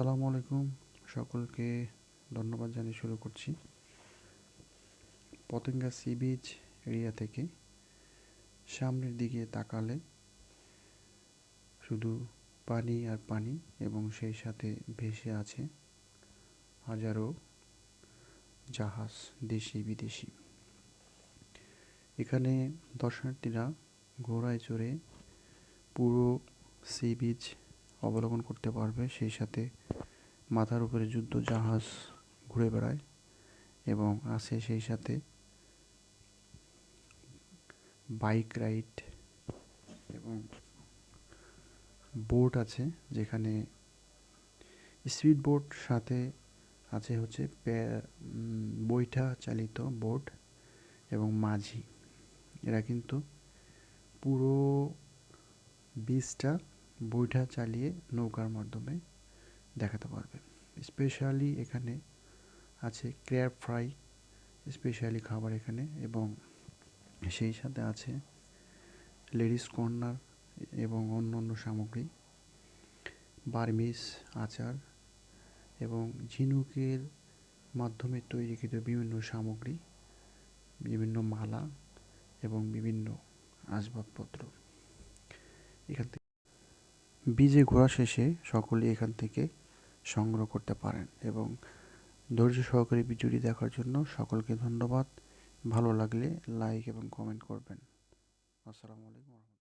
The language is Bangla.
আসসালামু আলাইকুম। সকলকে ধন্যবাদ জানিয়ে শুরু করছি। পতেঙ্গা সি বিচ এরিয়া থেকে সামনের দিকে তাকালে শুধু পানি আর পানি এবং সেই সাথে ভেসে আছে হাজারো জাহাজ, দেশি, বিদেশি। এখানে দর্শনার্থীরা ঘোড়ায় চড়ে পুরো সি বিচ অবলোকন করতে পারবে। সেই সাথে মাথার উপরে যুদ্ধ জাহাজ ঘুরে বেড়ায় এবং আছে সেই সাথে বাইক রাইড এবং বোট আছে, যেখানে স্পিড বোট সাথে আছে হচ্ছে বৈঠা চালিত বোট এবং মাঝি। এরা কিন্তু পুরো বীজটা বৈঠা চালিয়ে নৌকার মাধ্যমে দেখাতে পারবে। স্পেশালি এখানে আছে ক্র্যাব ফ্রাই স্পেশালি খাবার এখানে এবং সেই সাথে আছে লেডিস কর্নার এবং অন্য অন্য সামগ্রী। বার্মিস আচার এবং ঝিনুকের মাধ্যমে তৈরিকৃত বিভিন্ন সামগ্রী, বিভিন্ন মালা এবং বিভিন্ন আসবাবপত্র। এখান থেকে বীজে ঘোরা শেষে সকলে এখান থেকে সংগ্রহ করতে পারেন এবং ধৈর্য সহকারে ভিডিওটি দেখার জন্য সকলকে ধন্যবাদ। ভালো লাগলে লাইক এবং কমেন্ট করবেন। আসসালামু আলাইকুম।